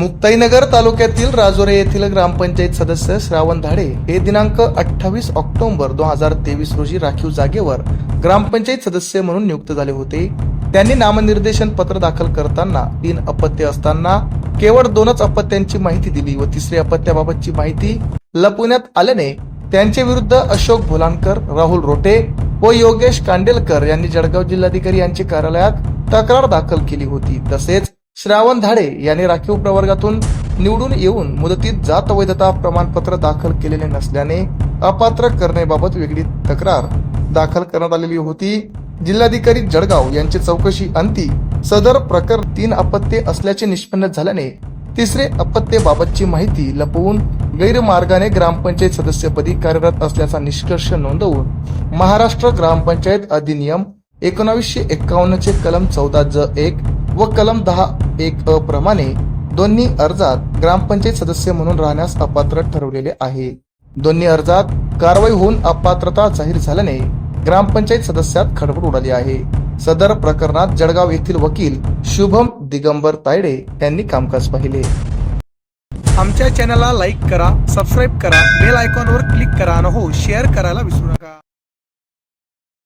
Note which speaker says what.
Speaker 1: मुक्ताईनगर तालुक्यातील राजोरे येथील ग्रामपंचायत सदस्य श्रावण धाडे हे दिनांक अठ्ठावीस ऑक्टोबर दोन हजार तेवीस रोजी राखीव जागेवर ग्रामपंचायत सदस्य म्हणून नियुक्त झाले होते. त्यांनी नामनिर्देशन पत्र दाखल करताना तीन अपत्य असताना केवळ दोनच अपत्यांची माहिती दिली व तिसऱ्या अपत्याबाबतची माहिती लपवण्यात आल्याने त्यांच्या विरुद्ध अशोक भोलांकर राहुल रोटे व योगेश कांडेलकर यांनी जळगाव जिल्हाधिकारी यांच्या कार्यालयात तक्रार दाखल केली होती. तसेच श्रावण धाडे यांनी राखीव प्रवर्गातून निवडून येऊन मुदतीत जात वैधता प्रमाणपत्र दाखल केलेले नसल्याने अपात्र करण्याबाबत वेगळी तक्रार दाखल करण्यात आलेली होती. जिल्हाधिकारी जळगाव यांची चौकशी अंती सदर प्रकरण तीन अपत्ये असल्याचे निष्पन्न झाल्याने तिसरे अपत्येबाबतची माहिती लपवून गैरमार्गाने ग्रामपंचायत सदस्यपदी कार्यरत असल्याचा निष्कर्ष नोंदवून महाराष्ट्र ग्रामपंचायत अधिनियम एकोणावीसशे एक्कावन्नचे कलम चौदा ज एक व कलम दहा एक अ प्रमाणे दोन्ही अर्जात ग्रामपंचायत सदस्य म्हणून राहण्यास अपात्र ठरवलेले आहे. दोन्ही अर्जात कारवाई होऊन अपात्रता जाहीर झाल्याने ग्रामपंचायत सदस्यात खडबड उडाली आहे. सदर प्रकरणात जळगाव येथील वकील शुभम दिगंबर तायडे यांनी कामकाज पाहिले.
Speaker 2: आमच्या चॅनलला लाईक करा सबस्क्राईब करा बेल आयकॉनवर क्लिक करा न हो शेअर करायला विसरू नका.